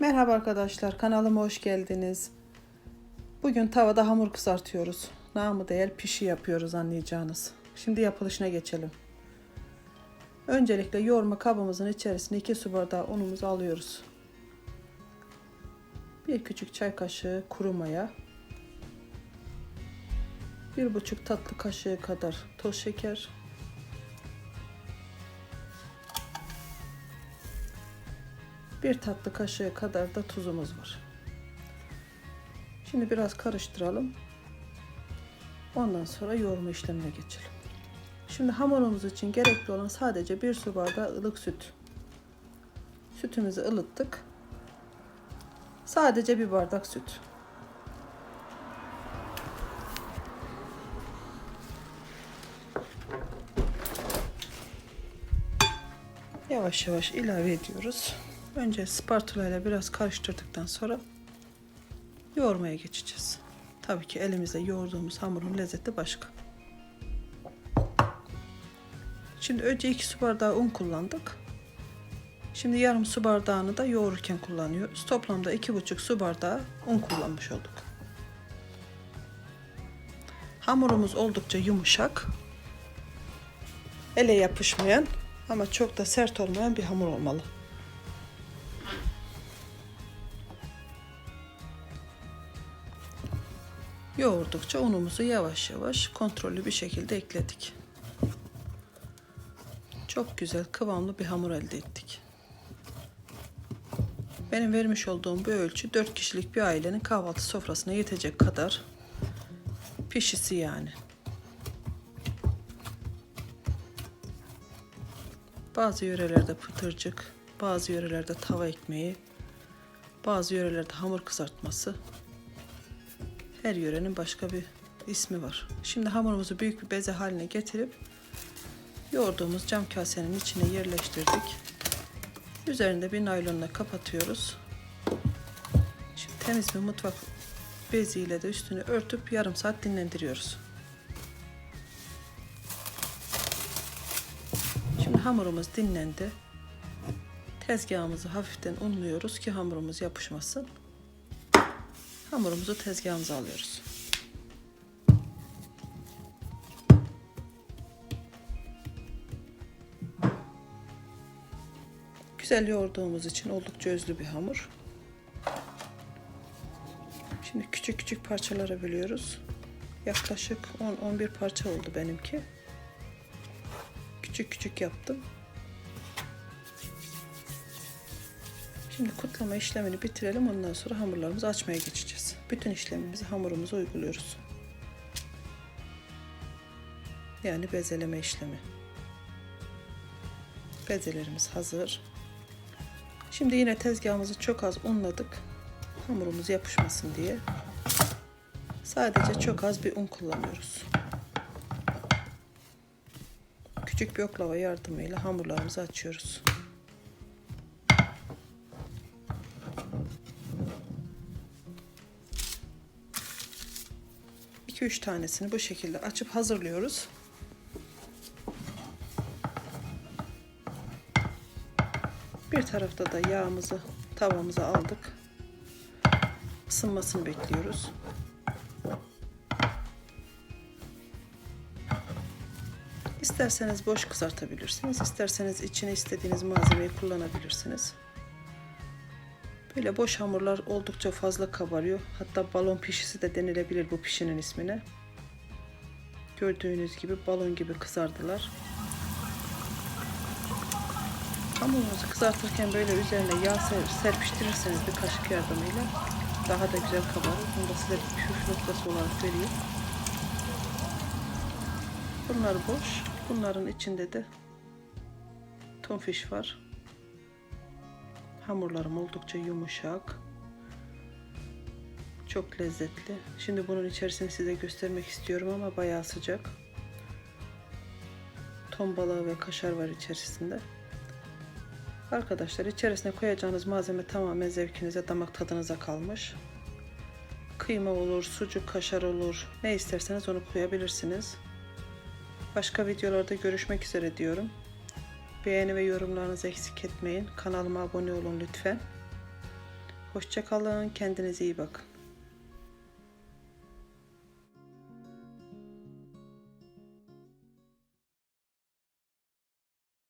Merhaba arkadaşlar, kanalıma hoş geldiniz. Bugün tavada hamur kızartıyoruz. Namı değer pişi yapıyoruz anlayacağınız. Şimdi yapılışına geçelim. Öncelikle yoğurma kabımızın içerisine 2 su bardağı unumuzu alıyoruz. Bir küçük çay kaşığı kuru maya. Bir buçuk tatlı kaşığı kadar toz şeker. Bir tatlı kaşığı kadar da tuzumuz var. Şimdi biraz karıştıralım. Ondan sonra yoğurma işlemine geçelim. Şimdi hamurumuz için gerekli olan sadece bir su bardağı ılık süt. Sütümüzü ılıttık. Sadece bir bardak süt. Yavaş yavaş ilave ediyoruz. Önce spatula ile biraz karıştırdıktan sonra yoğurmaya geçeceğiz. Tabii ki elimizde yoğurduğumuz hamurun lezzeti başka. Şimdi önce 2 su bardağı un kullandık. Şimdi yarım su bardağını da yoğururken kullanıyoruz. Toplamda 2,5 su bardağı un kullanmış olduk. Hamurumuz oldukça yumuşak. Ele yapışmayan ama çok da sert olmayan bir hamur olmalı. Yoğurdukça unumuzu yavaş yavaş kontrollü bir şekilde ekledik. Çok güzel kıvamlı bir hamur elde ettik. Benim vermiş olduğum bu ölçü 4 kişilik bir ailenin kahvaltı sofrasına yetecek kadar pişisi yani. Bazı yörelerde pıtırcık, bazı yörelerde tava ekmeği, bazı yörelerde hamur kızartması. Her yörenin başka bir ismi var. Şimdi hamurumuzu büyük bir beze haline getirip yoğurduğumuz cam kasenin içine yerleştirdik. Üzerinde bir naylonla kapatıyoruz. Şimdi temiz bir mutfak beziyle de üstünü örtüp yarım saat dinlendiriyoruz. Şimdi hamurumuz dinlendi. Tezgahımızı hafiften unluyoruz ki hamurumuz yapışmasın. Hamurumuzu tezgahımıza alıyoruz. Güzel yoğurduğumuz için oldukça özlü bir hamur. Şimdi küçük küçük parçalara bölüyoruz. Yaklaşık 10-11 parça oldu benimki. Küçük küçük yaptım. Şimdi kutlama işlemini bitirelim. Ondan sonra hamurlarımızı açmaya geçeceğiz. Bütün işlemimizi hamurumuza uyguluyoruz. Yani bezeleme işlemi. Bezelerimiz hazır. Şimdi yine tezgahımızı çok az unladık. Hamurumuz yapışmasın diye. Sadece çok az bir un kullanıyoruz. Küçük bir oklava yardımıyla hamurlarımızı açıyoruz. 2-3 tanesini bu şekilde açıp hazırlıyoruz. Bir tarafta da yağımızı tavamıza aldık. Isınmasını bekliyoruz. İsterseniz boş kızartabilirsiniz. isterseniz içine istediğiniz malzemeyi kullanabilirsiniz. Böyle boş hamurlar oldukça fazla kabarıyor. Hatta balon pişisi de denilebilir bu pişinin ismine. Gördüğünüz gibi balon gibi kızardılar. Hamurunuzu kızartırken böyle üzerine yağ serpiştirirseniz bir kaşık yardımıyla daha da güzel kabarır. Bunu da size püf noktası olarak vereyim. Bunlar boş. Bunların içinde de tonfiş var. Hamurlarım oldukça yumuşak. Çok lezzetli. Şimdi bunun içerisini size göstermek istiyorum ama bayağı sıcak. Ton balığı ve kaşar var içerisinde. Arkadaşlar içerisine koyacağınız malzeme tamamen zevkinize, damak tadınıza kalmış. Kıyma olur, sucuk, kaşar olur. Ne isterseniz onu koyabilirsiniz. Başka videolarda görüşmek üzere diyorum. Beğeni ve yorumlarınızı eksik etmeyin. Kanalıma abone olun lütfen. Hoşça kalın. Kendinize iyi bakın.